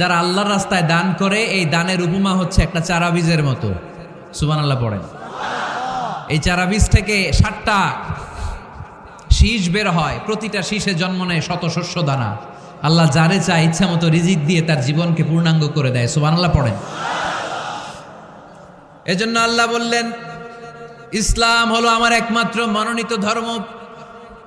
যারা আল্লাহর রাস্তায় দান করে, এই দানের উপমা হচ্ছে একটা চারা বীজের মতো। সুবান আল্লাহ পড়েন। এই চারা বীজ থেকে ষাটটা শীষ বের হয়, প্রতিটা শীষে জন্ম নেয় শত শস্য দানা। আল্লাহ যারে চায় ইচ্ছা মতো রিজিক দিয়ে তার জীবনকে পূর্ণাঙ্গ করে দেয় সুবান আল্লাহ পড়েন। এজন্য আল্লাহ বললেন, ইসলাম হলো আমার একমাত্র মনোনীত ধর্ম।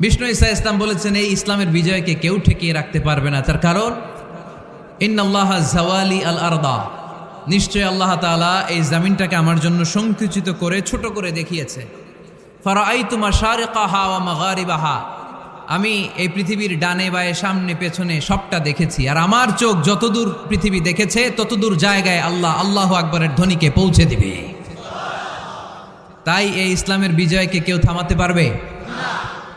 বিষ্ণু ইসা ইসলাম বলেছেন, এই ইসলামের বিজয়কে কেউ ঠেকিয়ে রাখতে পারবে না। তার কারণ, ইন্নাল্লাহ জাওয়ালি আল আরদা। নিশ্চয় আল্লাহ তাআলা এই জামিনটাকে আমার জন্য সংকুচিত করে, ছোট করে দেখিয়েছে। ফারাই শারেকাহা ওয়া মাগারিবাহা। আমি এই পৃথিবীর ডানে বায়ে, সামনে পেছনে সবটা দেখেছি। আর আমার চোখ যতদূর পৃথিবী দেখেছে, ততদূর জায়গায় আল্লাহ আল্লাহ আকবরের ধ্বনিকে পৌঁছে দিবে। তাই এই ইসলামের বিজয়কে কেউ থামাতে পারবে?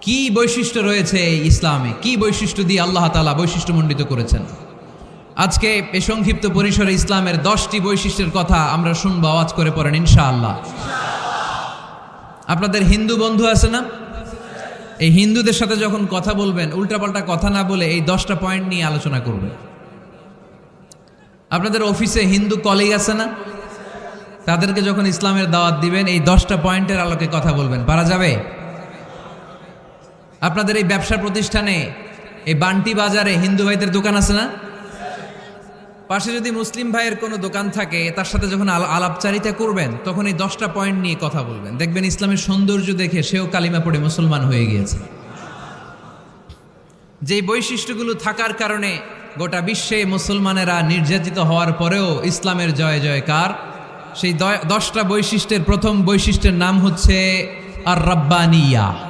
কি বৈশিষ্ট্য রয়েছে ইসলামে? কি বৈশিষ্ট্য দিয়ে আল্লাহ তালা বৈশিষ্ট্যমণ্ডিত করেছেন? আজকে এই সংক্ষিপ্ত পরিসরে ইসলামের দশটি বৈশিষ্ট্যের কথা আমরা শুনব, আওয়াজ করে পড়েন, ইনশাআল্লাহ। আপনাদের হিন্দু বন্ধু আছে না? এই হিন্দুদের সাথে যখন কথা বলবেন, উল্টাপাল্টা কথা না বলে এই দশটা পয়েন্ট নিয়ে আলোচনা করবেন। আপনাদের অফিসে হিন্দু কলিগ আছে না? তাদেরকে যখন ইসলামের দাওয়াত দিবেন, এই দশটা পয়েন্টের আলোকে কথা বলবেন। পারা যাবে? আপনাদের এই ব্যবসা প্রতিষ্ঠানে এই বান্টি বাজারে হিন্দু ভাইদের দোকান আছে না? পাশে যদি মুসলিম ভাইয়ের কোনো দোকান থাকে, তার সাথে যখন আল- আলাপচারিতা করবেন, তখন এই দশটা পয়েন্ট নিয়ে কথা বলবেন। দেখবেন ইসলামের সৌন্দর্য দেখে সেও কালিমা পড়ে মুসলমান হয়ে গিয়েছে। যেই বৈশিষ্ট্যগুলো থাকার কারণে গোটা বিশ্বে মুসলমানেরা নির্যাতিত হওয়ার পরেও ইসলামের জয় জয়কার। সেই দশটা বৈশিষ্ট্যের প্রথম বৈশিষ্ট্যের নাম হচ্ছে আর রব্বানিয়া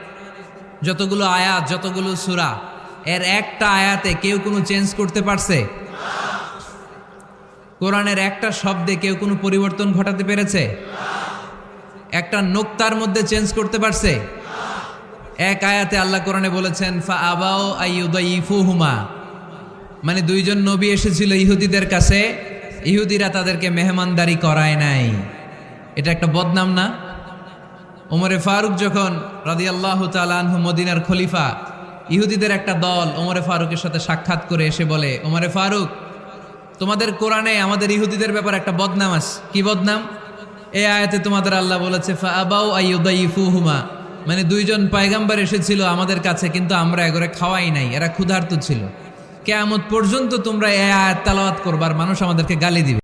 যতগুলো আয়াত, যতগুলো সুরা, এর একটা আয়াতে কেউ কোনো চেঞ্জ করতে পারছে? কোরআনের একটা শব্দে কেউ কোনো পরিবর্তন ঘটাতে পেরেছে? একটা নোক্তার মধ্যে চেঞ্জ করতে পারছে? এক আয়াতে আল্লাহ কোরআনে বলেছেন ফা আবাও আইয়ুদাইফুহুমা। মানে দুইজন নবী এসেছিল ইহুদিদের কাছে, ইহুদিরা তাদেরকে মেহমানদারি করায় নাই। এটা একটা বদনাম না? ওমরে ফারুক যখন রাদি আল্লাহ তালানহু মদিনার খলিফা, ইহুদিদের একটা দল ওমরে ফারুকের সাথে সাক্ষাৎ করে এসে বলে, ওমরে ফারুক, তোমাদের কোরআনে আমাদের ইহুদিদের ব্যাপার একটা বদনাম আছে। কি বদনাম? এই আয়াতে তোমাদের আল্লাহ বলেছে আইয়ুদাইফুহুমা মানে দুইজন পায়গাম্বার এসেছিল আমাদের কাছে, কিন্তু আমরা এগরে খাওয়াই নাই, এরা ক্ষুধার্ত ছিল। কেয়ামত পর্যন্ত তোমরা এ আয়াত তালাওয়াত করবার মানুষ আমাদেরকে গালি দিবে।